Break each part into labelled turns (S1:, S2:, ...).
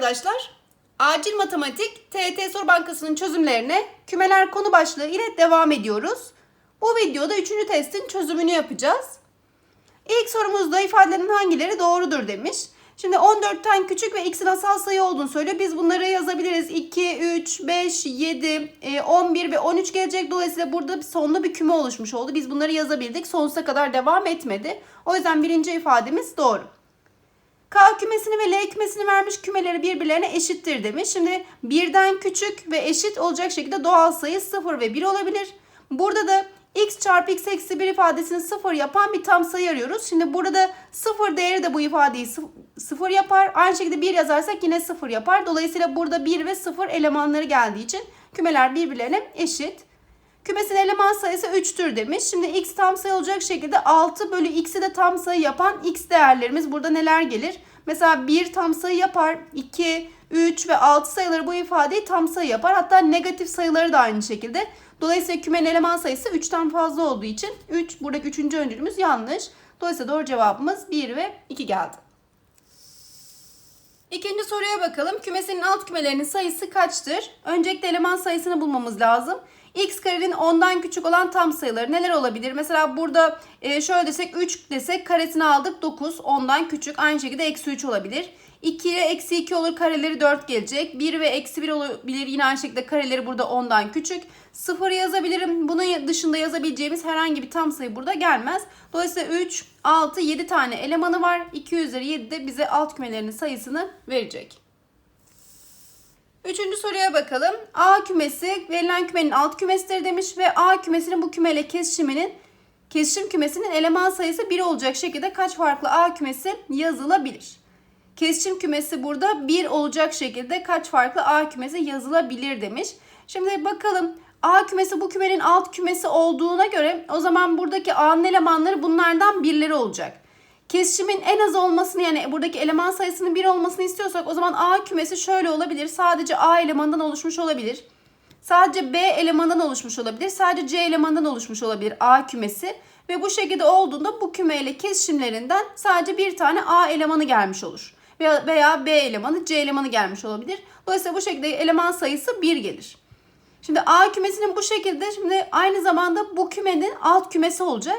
S1: arkadaşlar. Acil Matematik TET Soru Bankası'nın çözümlerine kümeler konu başlığı ile devam ediyoruz. Bu videoda 3. testin çözümünü yapacağız. İlk sorumuzda ifadelerin hangileri doğrudur demiş. Şimdi 14'ten küçük ve x'in asal sayı olduğunu söylüyor. Biz bunları yazabiliriz. 2, 3, 5, 7, e, 11 ve 13 gelecek. Dolayısıyla burada bir sonlu bir küme oluşmuş oldu. Biz bunları yazabildik. Sonsuza kadar devam etmedi. O yüzden birinci ifademiz doğru. K kümesini ve L kümesini vermiş kümeleri birbirlerine eşittir demiş. Şimdi birden küçük ve eşit olacak şekilde doğal sayı 0 ve 1 olabilir. Burada da x çarpı x eksi 1 ifadesini 0 yapan bir tam sayı arıyoruz. Şimdi burada 0 değeri de bu ifadeyi 0 yapar. Aynı şekilde 1 yazarsak yine 0 yapar. Dolayısıyla burada 1 ve 0 elemanları geldiği için kümeler birbirlerine eşit. Kümesin eleman sayısı 3'tür demiş. Şimdi x tam sayı olacak şekilde 6 bölü x'i de tam sayı yapan x değerlerimiz burada neler gelir? Mesela 1 tam sayı yapar. 2, 3 ve 6 sayıları bu ifadeyi tam sayı yapar. Hatta negatif sayıları da aynı şekilde. Dolayısıyla kümenin eleman sayısı 3'ten fazla olduğu için 3 buradaki 3. öncülümüz yanlış. Dolayısıyla doğru cevabımız 1 ve 2 geldi. İkinci soruya bakalım. Kümesinin alt kümelerinin sayısı kaçtır? Öncelikle eleman sayısını bulmamız lazım. X karenin 10'dan küçük olan tam sayıları neler olabilir? Mesela burada e, şöyle desek 3 desek karesini aldık 9 10'dan küçük. Aynı şekilde eksi 3 olabilir. 2 ile eksi 2 olur kareleri 4 gelecek. 1 ve eksi 1 olabilir yine aynı şekilde kareleri burada 10'dan küçük. 0 yazabilirim. Bunun dışında yazabileceğimiz herhangi bir tam sayı burada gelmez. Dolayısıyla 3, 6, 7 tane elemanı var. 2 üzeri 7 de bize alt kümelerinin sayısını verecek. Üçüncü soruya bakalım. A kümesi verilen kümenin alt kümesidir demiş ve A kümesinin bu kümeyle kesişiminin kesişim kümesinin eleman sayısı 1 olacak şekilde kaç farklı A kümesi yazılabilir? Kesişim kümesi burada 1 olacak şekilde kaç farklı A kümesi yazılabilir demiş. Şimdi bakalım A kümesi bu kümenin alt kümesi olduğuna göre o zaman buradaki A'nın elemanları bunlardan birleri olacak. Kesişimin en az olmasını yani buradaki eleman sayısının 1 olmasını istiyorsak o zaman A kümesi şöyle olabilir. Sadece A elemanından oluşmuş olabilir. Sadece B elemanından oluşmuş olabilir. Sadece C elemanından oluşmuş olabilir A kümesi. Ve bu şekilde olduğunda bu kümeyle kesişimlerinden sadece bir tane A elemanı gelmiş olur. Veya, B elemanı C elemanı gelmiş olabilir. Dolayısıyla bu şekilde eleman sayısı 1 gelir. Şimdi A kümesinin bu şekilde şimdi aynı zamanda bu kümenin alt kümesi olacak.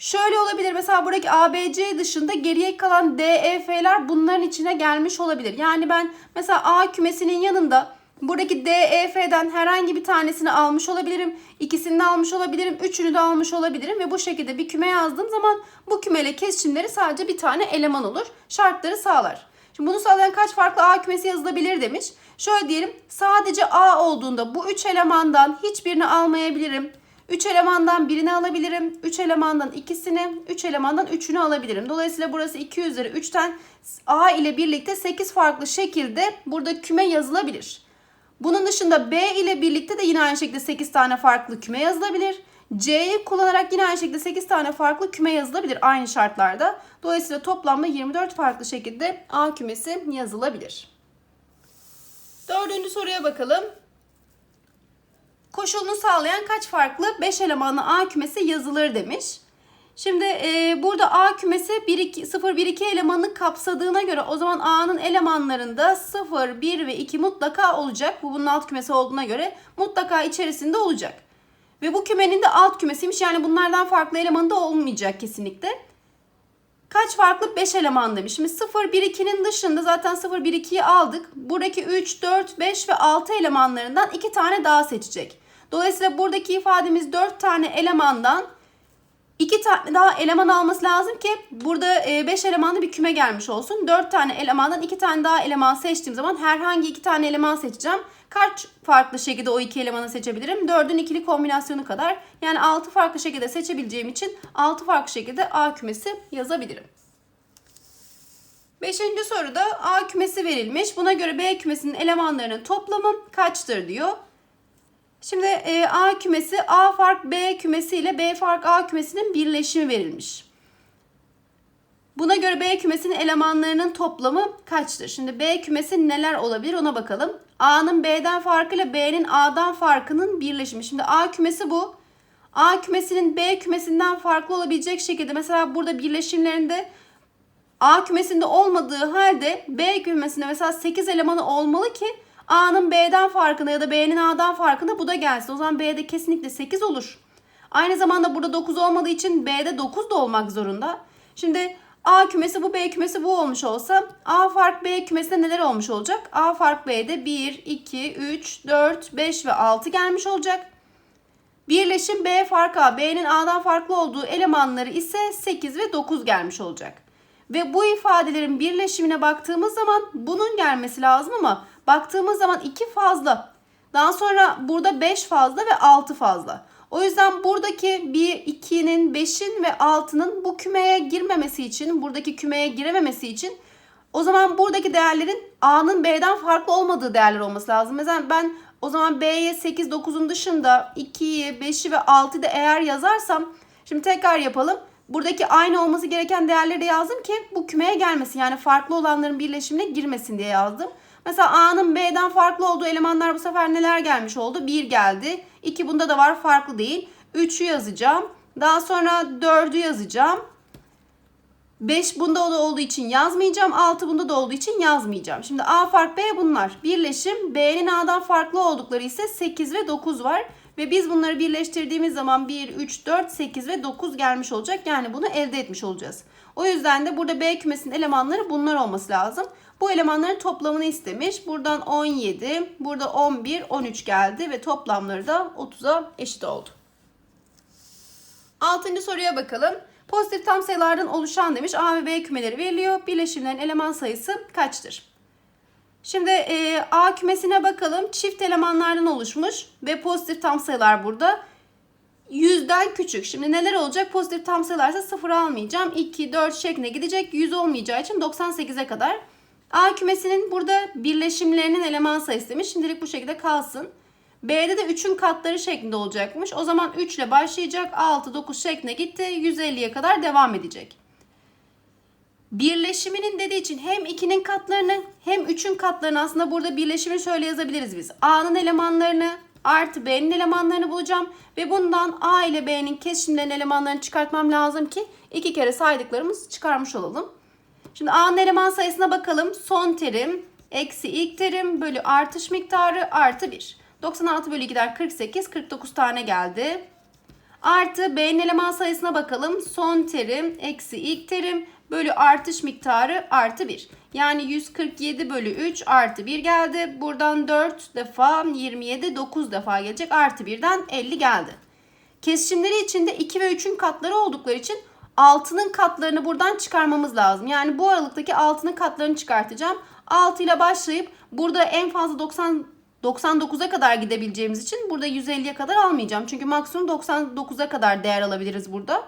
S1: Şöyle olabilir mesela buradaki ABC dışında geriye kalan DEF'ler bunların içine gelmiş olabilir. Yani ben mesela A kümesinin yanında buradaki DEF'den herhangi bir tanesini almış olabilirim. ikisini de almış olabilirim. Üçünü de almış olabilirim. Ve bu şekilde bir küme yazdığım zaman bu kümeyle kesişimleri sadece bir tane eleman olur. Şartları sağlar. Şimdi bunu sağlayan kaç farklı A kümesi yazılabilir demiş. Şöyle diyelim sadece A olduğunda bu üç elemandan hiçbirini almayabilirim. 3 elemandan birini alabilirim. 3 elemandan ikisini, 3 elemandan 3'ünü alabilirim. Dolayısıyla burası 2 üzeri 3'ten A ile birlikte 8 farklı şekilde burada küme yazılabilir. Bunun dışında B ile birlikte de yine aynı şekilde 8 tane farklı küme yazılabilir. C'yi kullanarak yine aynı şekilde 8 tane farklı küme yazılabilir aynı şartlarda. Dolayısıyla toplamda 24 farklı şekilde A kümesi yazılabilir. Dördüncü soruya bakalım. Koşulunu sağlayan kaç farklı 5 elemanlı A kümesi yazılır demiş. Şimdi e, burada A kümesi 1, 2, 0, 1, 2 elemanını kapsadığına göre o zaman A'nın elemanlarında 0, 1 ve 2 mutlaka olacak. Bu bunun alt kümesi olduğuna göre mutlaka içerisinde olacak. Ve bu kümenin de alt kümesiymiş. Yani bunlardan farklı elemanı da olmayacak kesinlikle. Kaç farklı 5 eleman demiş. Şimdi 0, 1, 2'nin dışında zaten 0, 1, 2'yi aldık. Buradaki 3, 4, 5 ve 6 elemanlarından 2 tane daha seçecek. Dolayısıyla buradaki ifademiz 4 tane elemandan 2 tane daha eleman alması lazım ki burada 5 elemanlı bir küme gelmiş olsun. 4 tane elemandan 2 tane daha eleman seçtiğim zaman herhangi 2 tane eleman seçeceğim. Kaç farklı şekilde o iki elemanı seçebilirim? 4'ün ikili kombinasyonu kadar. Yani 6 farklı şekilde seçebileceğim için 6 farklı şekilde A kümesi yazabilirim. Beşinci soruda A kümesi verilmiş. Buna göre B kümesinin elemanlarının toplamı kaçtır diyor. Şimdi e, A kümesi A fark B kümesi ile B fark A kümesinin birleşimi verilmiş. Buna göre B kümesinin elemanlarının toplamı kaçtır? Şimdi B kümesi neler olabilir ona bakalım. A'nın B'den farkı ile B'nin A'dan farkının birleşimi. Şimdi A kümesi bu. A kümesinin B kümesinden farklı olabilecek şekilde mesela burada birleşimlerinde A kümesinde olmadığı halde B kümesinde mesela 8 elemanı olmalı ki A'nın B'den farkında ya da B'nin A'dan farkında bu da gelsin. O zaman B'de kesinlikle 8 olur. Aynı zamanda burada 9 olmadığı için B'de 9 da olmak zorunda. Şimdi A kümesi bu, B kümesi bu olmuş olsa A fark B kümesinde neler olmuş olacak? A fark B'de 1, 2, 3, 4, 5 ve 6 gelmiş olacak. Birleşim B fark A, B'nin A'dan farklı olduğu elemanları ise 8 ve 9 gelmiş olacak. Ve bu ifadelerin birleşimine baktığımız zaman bunun gelmesi lazım ama baktığımız zaman 2 fazla. Daha sonra burada 5 fazla ve 6 fazla. O yüzden buradaki 1, 2'nin, 5'in ve 6'nın bu kümeye girmemesi için, buradaki kümeye girememesi için o zaman buradaki değerlerin A'nın B'den farklı olmadığı değerler olması lazım. Mesela ben o zaman B'ye 8, 9'un dışında 2'yi, 5'i ve 6'yı da eğer yazarsam şimdi tekrar yapalım. Buradaki aynı olması gereken değerleri de yazdım ki bu kümeye gelmesin. Yani farklı olanların birleşimine girmesin diye yazdım. Mesela A'nın B'den farklı olduğu elemanlar bu sefer neler gelmiş oldu? 1 geldi. 2 bunda da var farklı değil. 3'ü yazacağım. Daha sonra 4'ü yazacağım. 5 bunda da olduğu için yazmayacağım. 6 bunda da olduğu için yazmayacağım. Şimdi A fark B bunlar. Birleşim B'nin A'dan farklı oldukları ise 8 ve 9 var. Ve biz bunları birleştirdiğimiz zaman 1, 3, 4, 8 ve 9 gelmiş olacak. Yani bunu elde etmiş olacağız. O yüzden de burada B kümesinin elemanları bunlar olması lazım. Bu elemanların toplamını istemiş. Buradan 17, burada 11, 13 geldi ve toplamları da 30'a eşit oldu. Altıncı soruya bakalım. Pozitif tam sayılardan oluşan demiş A ve B kümeleri veriliyor. Bileşimlerin eleman sayısı kaçtır? Şimdi e, A kümesine bakalım. Çift elemanlardan oluşmuş ve pozitif tam sayılar burada. Yüzden küçük. Şimdi neler olacak? Pozitif tam sayılarsa sıfır almayacağım. 2, 4 şeklinde gidecek. 100 olmayacağı için 98'e kadar. A kümesinin burada birleşimlerinin eleman sayısı demiş. Şimdilik bu şekilde kalsın. B'de de 3'ün katları şeklinde olacakmış. O zaman 3 ile başlayacak. 6, 9 şeklinde gitti. 150'ye kadar devam edecek. Birleşiminin dediği için hem 2'nin katlarını hem 3'ün katlarını aslında burada birleşimi şöyle yazabiliriz biz. A'nın elemanlarını artı B'nin elemanlarını bulacağım. Ve bundan A ile B'nin kesişimlerin elemanlarını çıkartmam lazım ki iki kere saydıklarımızı çıkarmış olalım. Şimdi A'nın eleman sayısına bakalım. Son terim eksi ilk terim bölü artış miktarı artı 1. 96 bölü 2'den 48, 49 tane geldi. Artı B'nin eleman sayısına bakalım. Son terim eksi ilk terim bölü artış miktarı artı 1. Yani 147 bölü 3 artı 1 geldi. Buradan 4 defa 27 9 defa gelecek. Artı 1'den 50 geldi. Kesişimleri içinde 2 ve 3'ün katları oldukları için 6'nın katlarını buradan çıkarmamız lazım. Yani bu aralıktaki 6'nın katlarını çıkartacağım. 6 ile başlayıp burada en fazla 90 99'a kadar gidebileceğimiz için burada 150'ye kadar almayacağım. Çünkü maksimum 99'a kadar değer alabiliriz burada.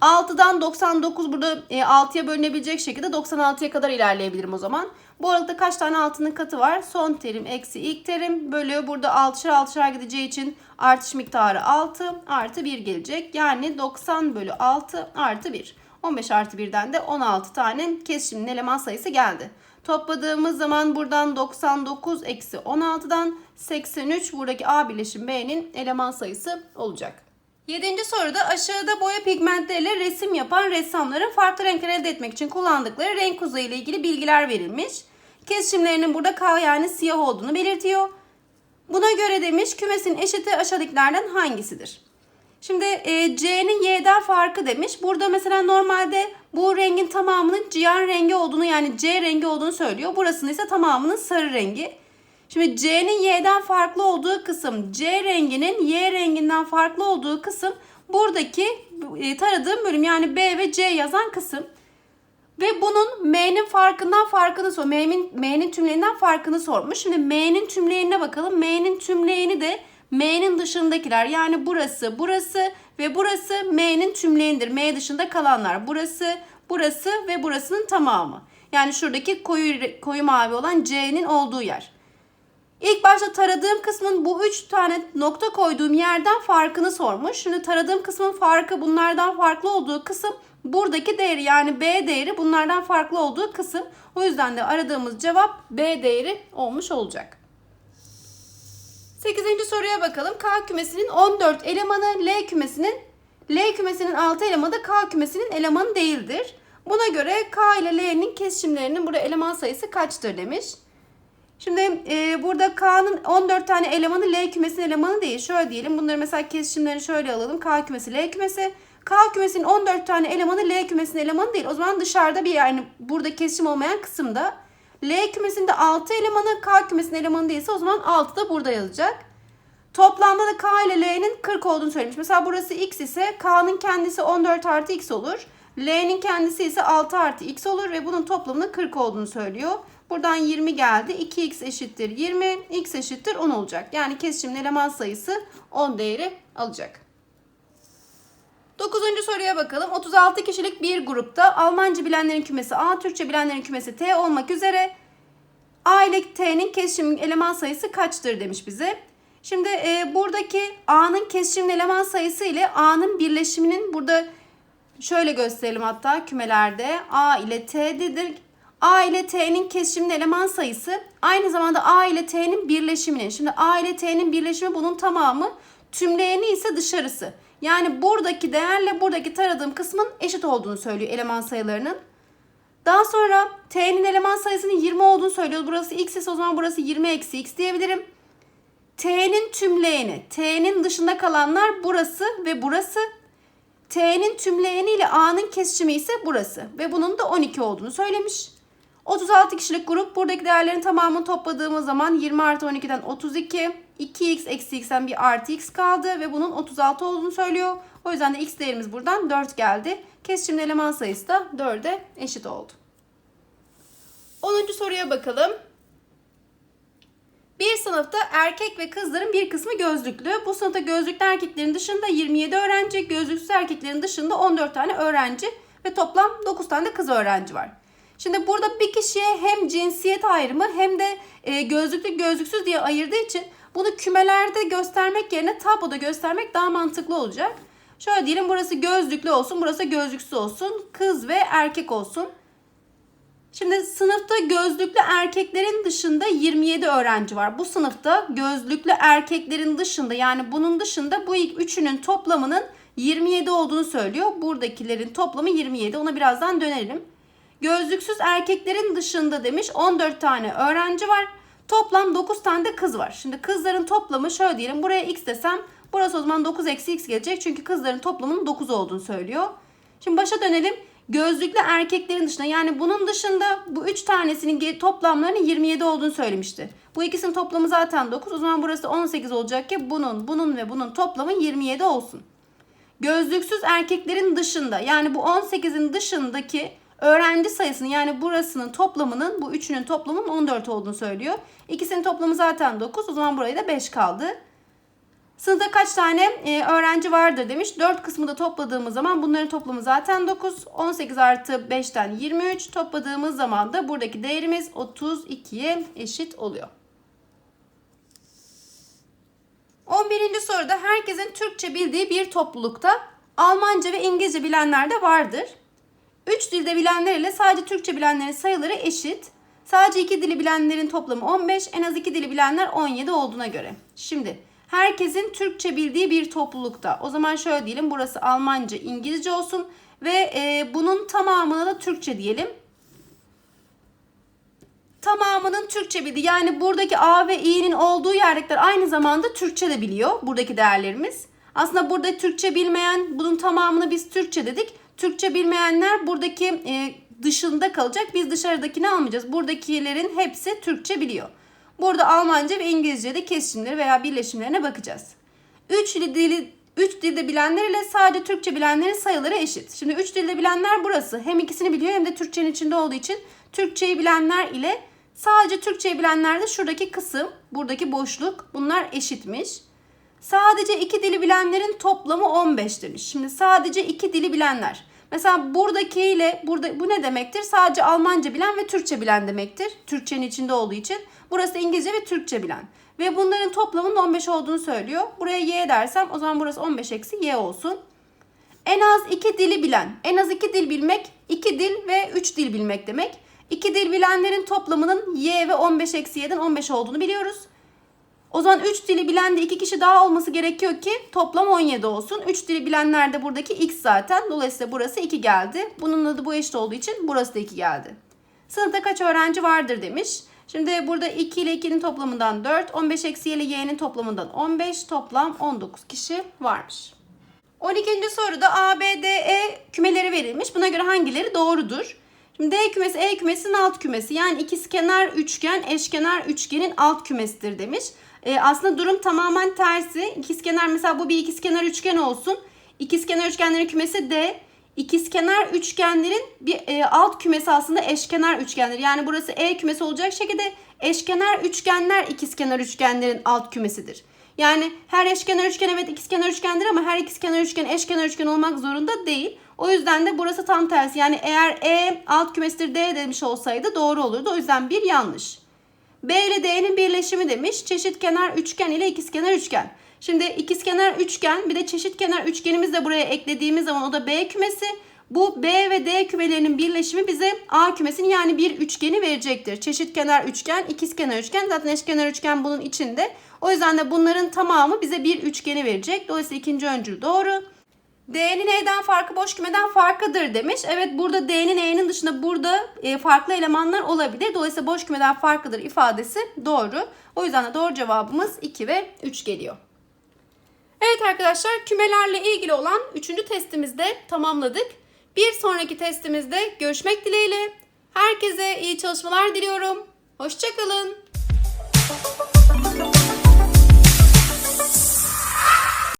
S1: 6'dan 99 burada 6'ya e, bölünebilecek şekilde 96'ya kadar ilerleyebilirim o zaman. Bu aralıkta kaç tane altının katı var? Son terim eksi ilk terim bölü burada 6'şar 6'şar gideceği için artış miktarı 6 artı 1 gelecek. Yani 90 bölü 6 artı 1. 15 artı 1'den de 16 tane kesişimin eleman sayısı geldi. Topladığımız zaman buradan 99 eksi 16'dan 83 buradaki A birleşim B'nin eleman sayısı olacak. Yedinci soruda aşağıda boya pigmentleriyle resim yapan ressamların farklı renkler elde etmek için kullandıkları renk uzayı ile ilgili bilgiler verilmiş. Kesişimlerinin burada K yani siyah olduğunu belirtiyor. Buna göre demiş kümesin eşiti aşağıdakilerden hangisidir? Şimdi e, C'nin Y'den farkı demiş. Burada mesela normalde bu rengin tamamının ciyan rengi olduğunu yani C rengi olduğunu söylüyor. Burasının ise tamamının sarı rengi. Şimdi C'nin Y'den farklı olduğu kısım, C renginin Y renginden farklı olduğu kısım buradaki e, taradığım bölüm yani B ve C yazan kısım. Ve bunun M'nin farkından farkını sor. M'nin M'nin tümleyinden farkını sormuş. Şimdi M'nin tümleyine bakalım. M'nin tümleyini de M'nin dışındakiler yani burası, burası ve burası M'nin tümleyindir. M dışında kalanlar. Burası, burası ve burasının tamamı. Yani şuradaki koyu koyu mavi olan C'nin olduğu yer. İlk başta taradığım kısmın bu üç tane nokta koyduğum yerden farkını sormuş. Şimdi taradığım kısmın farkı bunlardan farklı olduğu kısım buradaki değeri yani B değeri bunlardan farklı olduğu kısım. O yüzden de aradığımız cevap B değeri olmuş olacak. 8. soruya bakalım. K kümesinin 14 elemanı L kümesinin L kümesinin 6 elemanı da K kümesinin elemanı değildir. Buna göre K ile L'nin kesişimlerinin burada eleman sayısı kaçtır demiş. Şimdi e, burada K'nın 14 tane elemanı L kümesinin elemanı değil. Şöyle diyelim. Bunları mesela kesişimlerini şöyle alalım. K kümesi L kümesi. K kümesinin 14 tane elemanı L kümesinin elemanı değil. O zaman dışarıda bir yani burada kesişim olmayan kısımda L kümesinde 6 elemanı K kümesinin elemanı değilse o zaman 6 da burada yazacak. Toplamda da K ile L'nin 40 olduğunu söylemiş. Mesela burası X ise K'nın kendisi 14 artı X olur. L'nin kendisi ise 6 artı X olur ve bunun toplamının 40 olduğunu söylüyor. Buradan 20 geldi. 2x eşittir 20, x eşittir 10 olacak. Yani kesişimin eleman sayısı 10 değeri alacak. Dokuzuncu soruya bakalım. 36 kişilik bir grupta Almanca bilenlerin kümesi A, Türkçe bilenlerin kümesi T olmak üzere A ile T'nin kesişim eleman sayısı kaçtır demiş bize. Şimdi e, buradaki A'nın kesişim eleman sayısı ile A'nın birleşiminin burada şöyle gösterelim hatta kümelerde A ile T'dedir. A ile T'nin kesişiminin eleman sayısı aynı zamanda A ile T'nin birleşiminin. Şimdi A ile T'nin birleşimi bunun tamamı. Tümleyeni ise dışarısı. Yani buradaki değerle buradaki taradığım kısmın eşit olduğunu söylüyor eleman sayılarının. Daha sonra T'nin eleman sayısının 20 olduğunu söylüyor. Burası X ise o zaman burası 20 eksi X diyebilirim. T'nin tümleyeni, T'nin dışında kalanlar burası ve burası. T'nin tümleyeni ile A'nın kesişimi ise burası. Ve bunun da 12 olduğunu söylemiş. 36 kişilik grup buradaki değerlerin tamamını topladığımız zaman 20 artı 12'den 32. 2x eksi x'ten bir artı x kaldı ve bunun 36 olduğunu söylüyor. O yüzden de x değerimiz buradan 4 geldi. Kesişimin eleman sayısı da 4'e eşit oldu. 10. soruya bakalım. Bir sınıfta erkek ve kızların bir kısmı gözlüklü. Bu sınıfta gözlüklü erkeklerin dışında 27 öğrenci, gözlüksüz erkeklerin dışında 14 tane öğrenci ve toplam 9 tane de kız öğrenci var. Şimdi burada bir kişiye hem cinsiyet ayrımı hem de e, gözlüklü gözlüksüz diye ayırdığı için bunu kümelerde göstermek yerine tabloda göstermek daha mantıklı olacak. Şöyle diyelim burası gözlüklü olsun, burası gözlüksüz olsun. Kız ve erkek olsun. Şimdi sınıfta gözlüklü erkeklerin dışında 27 öğrenci var. Bu sınıfta gözlüklü erkeklerin dışında yani bunun dışında bu ilk üçünün toplamının 27 olduğunu söylüyor. Buradakilerin toplamı 27. Ona birazdan dönelim. Gözlüksüz erkeklerin dışında demiş 14 tane öğrenci var. Toplam 9 tane de kız var. Şimdi kızların toplamı şöyle diyelim. Buraya x desem burası o zaman 9 eksi x gelecek. Çünkü kızların toplamının 9 olduğunu söylüyor. Şimdi başa dönelim. Gözlüklü erkeklerin dışında yani bunun dışında bu 3 tanesinin toplamlarının 27 olduğunu söylemişti. Bu ikisinin toplamı zaten 9. O zaman burası 18 olacak ki bunun, bunun ve bunun toplamı 27 olsun. Gözlüksüz erkeklerin dışında yani bu 18'in dışındaki öğrenci sayısının yani burasının toplamının bu üçünün toplamının 14 olduğunu söylüyor. İkisinin toplamı zaten 9 o zaman burayı da 5 kaldı. Sınıfta kaç tane e, öğrenci vardır demiş. 4 kısmı da topladığımız zaman bunların toplamı zaten 9. 18 artı 5'ten 23 topladığımız zaman da buradaki değerimiz 32'ye eşit oluyor. 11. soruda herkesin Türkçe bildiği bir toplulukta Almanca ve İngilizce bilenler de vardır. 3 dilde bilenler ile sadece Türkçe bilenlerin sayıları eşit. Sadece 2 dili bilenlerin toplamı 15, en az 2 dili bilenler 17 olduğuna göre. Şimdi herkesin Türkçe bildiği bir toplulukta. O zaman şöyle diyelim burası Almanca, İngilizce olsun ve e, bunun tamamına da Türkçe diyelim. Tamamının Türkçe bildiği yani buradaki A ve İ'nin olduğu yerdekiler aynı zamanda Türkçe de biliyor buradaki değerlerimiz. Aslında burada Türkçe bilmeyen bunun tamamını biz Türkçe dedik. Türkçe bilmeyenler buradaki e, dışında kalacak. Biz dışarıdakini almayacağız. Buradakilerin hepsi Türkçe biliyor. Burada Almanca ve İngilizce'de kesişimleri veya birleşimlerine bakacağız. 3 dili 3 dilde bilenler ile sadece Türkçe bilenlerin sayıları eşit. Şimdi 3 dilde bilenler burası. Hem ikisini biliyor hem de Türkçenin içinde olduğu için Türkçeyi bilenler ile sadece Türkçeyi bilenler de şuradaki kısım, buradaki boşluk bunlar eşitmiş. Sadece iki dili bilenlerin toplamı 15 demiş. Şimdi sadece iki dili bilenler. Mesela buradaki ile burada bu ne demektir? Sadece Almanca bilen ve Türkçe bilen demektir. Türkçenin içinde olduğu için. Burası İngilizce ve Türkçe bilen. Ve bunların toplamının 15 olduğunu söylüyor. Buraya y dersem o zaman burası 15 eksi y olsun. En az iki dili bilen. En az iki dil bilmek, iki dil ve üç dil bilmek demek. İki dil bilenlerin toplamının y ve 15 eksi y'den 15 olduğunu biliyoruz. O zaman 3 dili bilen de 2 kişi daha olması gerekiyor ki toplam 17 olsun. 3 dili bilenler de buradaki x zaten. Dolayısıyla burası 2 geldi. Bunun adı bu eşit olduğu için burası da 2 geldi. Sınıfta kaç öğrenci vardır demiş. Şimdi burada 2 ile 2'nin toplamından 4, 15 eksi ile y'nin toplamından 15, toplam 19 kişi varmış. 12. soruda A, B, D, E kümeleri verilmiş. Buna göre hangileri doğrudur? Şimdi D kümesi E kümesinin alt kümesi. Yani ikizkenar üçgen eşkenar üçgenin alt kümesidir demiş. Ee, aslında durum tamamen tersi. İkizkenar mesela bu bir ikizkenar üçgen olsun. İkizkenar üçgenlerin kümesi D. İkizkenar üçgenlerin bir e, alt kümesi aslında eşkenar üçgenler. Yani burası E kümesi olacak şekilde eşkenar üçgenler ikizkenar üçgenlerin alt kümesidir. Yani her eşkenar üçgen evet ikizkenar üçgendir ama her ikizkenar üçgen eşkenar üçgen olmak zorunda değil. O yüzden de burası tam tersi. Yani eğer E alt kümesidir D demiş olsaydı doğru olurdu. O yüzden bir yanlış. B ile D'nin birleşimi demiş. Çeşitkenar üçgen ile ikizkenar üçgen. Şimdi ikizkenar üçgen bir de çeşitkenar üçgenimizi de buraya eklediğimiz zaman o da B kümesi. Bu B ve D kümelerinin birleşimi bize A kümesini yani bir üçgeni verecektir. Çeşitkenar üçgen, ikizkenar üçgen zaten eşkenar üçgen bunun içinde. O yüzden de bunların tamamı bize bir üçgeni verecek. Dolayısıyla ikinci öncül doğru. D'nin E'den farkı boş kümeden farkıdır demiş. Evet burada D'nin E'nin dışında burada e, farklı elemanlar olabilir. Dolayısıyla boş kümeden farkıdır ifadesi doğru. O yüzden de doğru cevabımız 2 ve 3 geliyor. Evet arkadaşlar kümelerle ilgili olan 3. testimizi de tamamladık. Bir sonraki testimizde görüşmek dileğiyle. Herkese iyi çalışmalar diliyorum. Hoşçakalın.